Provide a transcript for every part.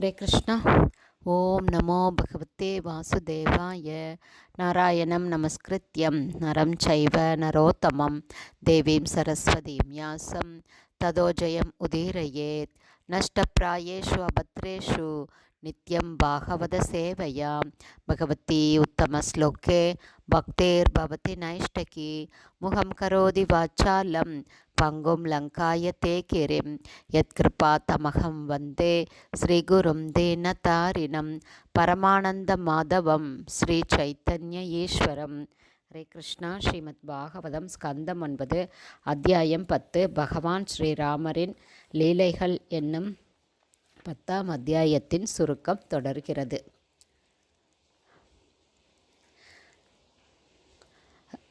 ஹரே கிருஷ்ணா. ஓம் நமோ பகவத்தே வாசுதேவாய. நாராயணம் நமஸ்கிருத்யம். நரம் சைவ நரோத்தமம். தேவீம் சரஸ்வதீம் யாசம். ததோஜயம் உதீரயேத். நஷ்டப்பிராயேஷு அபத்ரேஷு. நித்யம் பாகவத சேவையா பகவதி உத்தமஸ்லோக்கே பக்தேர் பவதி நைஷ்டகி. முகம் கரோதி வாச்சாலம். பங்கும் லங்காயத்தே கிரிம் யத்கிருபா தமகம் வந்தே. ஸ்ரீகுரும் தீனதாரிணம் பரமானந்த மாதவம். ஸ்ரீ சைத்தன்ய ஈஸ்வரம். ஹரே கிருஷ்ணா. ஸ்ரீமத் பாகவதம் ஸ்கந்தம் ஒன்பது. அத்தியாயம் பத்து. பகவான் ஸ்ரீராமரின் லீலைகள் என்னும் பத்தாம் அத்தியாயத்தின் சுருக்கம் தொடர்கிறது.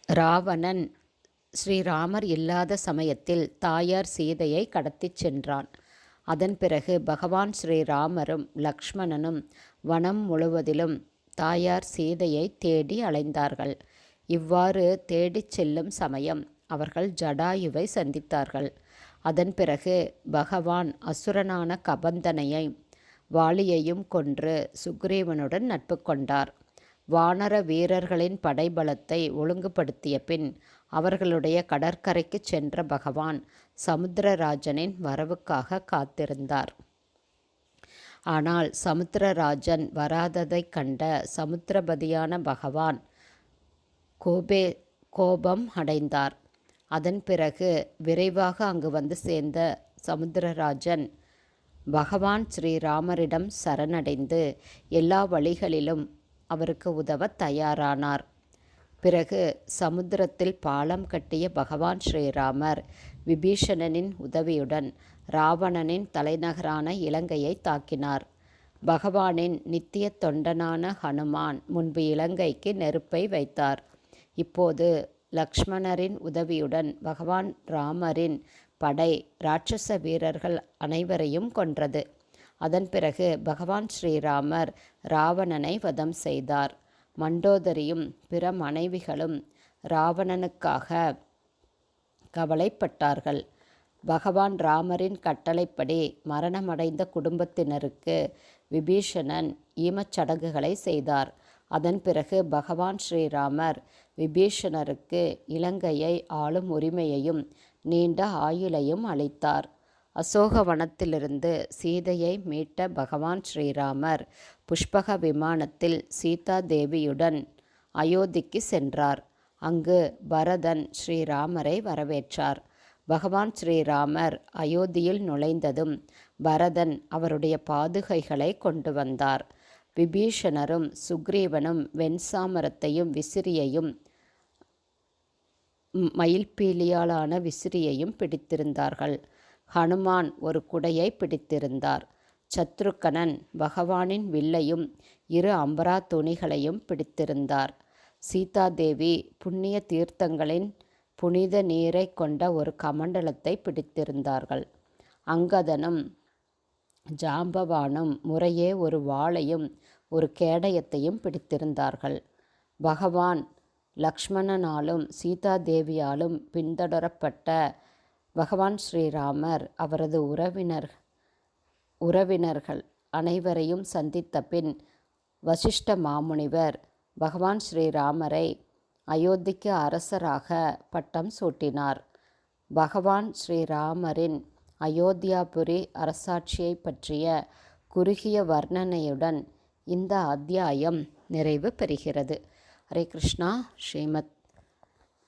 ராவணன் ஸ்ரீராமர் இல்லாத சமயத்தில் தாயார் சீதையை கடத்திச் சென்றான். அதன் பிறகு பகவான் ஸ்ரீராமரும் லக்ஷ்மணனும் வனம் முழுவதிலும் தாயார் சீதையை தேடி அலைந்தார்கள். இவ்வாறு தேடிச் செல்லும் சமயம் அவர்கள் ஜடாயுவை சந்தித்தார்கள். அதன் பிறகு பகவான் அசுரனான கபந்தனையை வாலியையும் கொன்று சுக்ரீவனுடன் நட்பு கொண்டார். வானர வீரர்களின் படைபலத்தை ஒழுங்குபடுத்திய பின் அவர்களுடைய கடற்கரைக்கு சென்ற பகவான் சமுத்திரராஜனின் வரவுக்காக காத்திருந்தார். ஆனால் சமுத்திரராஜன் வராததைக் கண்ட சமுத்திரபதியான பகவான் கோபே கோபம் அடைந்தார். அதன் பிறகு விரைவாக அங்கு வந்து சேர்ந்த சமுத்திரராஜன் பகவான் ஸ்ரீராமரிடம் சரணடைந்து எல்லா வழிகளிலும் அவருக்கு உதவ தயாரானார். பிறகு சமுத்திரத்தில் பாலம் கட்டிய பகவான் ஸ்ரீராமர் விபீஷணனின் உதவியுடன் ராவணனின் தலைநகரான இலங்கையை தாக்கினார். பகவானின் நித்திய தொண்டனான ஹனுமான் முன்பு இலங்கைக்கு நெருப்பை வைத்தார். இப்போது லக்ஷ்மணரின் உதவியுடன் பகவான் ராமரின் படை ராட்சச வீரர்கள் அனைவரையும் கொன்றது. அதன் பிறகு பகவான் ஸ்ரீராமர் ராவணனை வதம் செய்தார். மண்டோதரியும் பிற மனைவிகளும் ராவணனுக்காக கவலைப்பட்டார்கள். பகவான் ராமரின் கட்டளைப்படி மரணமடைந்த குடும்பத்தினருக்கு விபீஷணன் ஈமச்சடங்குகளை செய்தார். அதன் பிறகு பகவான் ஸ்ரீராமர் விபீஷணருக்கு இலங்கையை ஆளும் உரிமையையும் நீண்ட ஆயுளையும் அளித்தார். அசோகவனத்திலிருந்து சீதையை மீட்ட பகவான் ஸ்ரீராமர் புஷ்பக விமானத்தில் சீதா தேவியுடன் அயோத்திக்கு சென்றார். அங்கு பரதன் ஸ்ரீராமரை வரவேற்றார். பகவான் ஸ்ரீராமர் அயோத்தியில் நுழைந்ததும் பரதன் அவருடைய பாதுகைகளை கொண்டு வந்தார். விபீஷணரும் சுக்ரீவனும் வெண்சாமரத்தையும் விசிறியையும் மயில்பீலியாலான விசிறியையும் பிடித்திருந்தார்கள். ஹனுமான் ஒரு குடையை பிடித்திருந்தார். சத்ருக்கனன் பகவானின் வில்லையும் இரு அம்பரா துணிகளையும் பிடித்திருந்தார். சீதாதேவி புண்ணிய தீர்த்தங்களின் புனித நீரை கொண்ட ஒரு கமண்டலத்தை பிடித்திருந்தார்கள். அங்கதனும் ஜாம்பவானும் முறையே ஒரு வாளையும் ஒரு கேடயத்தையும் பிடித்திருந்தார்கள். பகவான் லக்ஷ்மணனாலும் சீதாதேவியாலும் பின்தொடரப்பட்ட பகவான் ஸ்ரீராமர் அவரது உறவினர் உறவினர்கள் அனைவரையும் சந்தித்த பின் வசிஷ்ட மாமுனிவர் பகவான் ஸ்ரீராமரை அயோத்திக்கு அரசராக பட்டம் சூட்டினார். பகவான் ஸ்ரீராமரின் அயோத்தியாபுரி அரசாட்சியை பற்றிய குறுகிய வர்ணனையுடன் இந்த அத்தியாயம் நிறைவு பெறுகிறது. ஹரே கிருஷ்ணா. ஸ்ரீமத்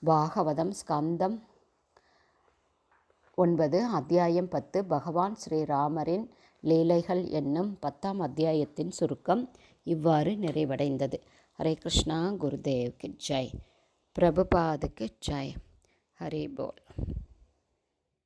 பாகவதம் ஸ்கந்தம் ஒன்பது அத்தியாயம் பத்து பகவான் ஸ்ரீராமரின் லீலைகள் என்னும் பத்தாம் அத்தியாயத்தின் சுருக்கம் இவ்வாறு நிறைவடைந்தது. ஹரே கிருஷ்ணா குருதேவ்க்கு ஜெய். பிரபுபாதுக்கு ஜெய். ஹரி போல்.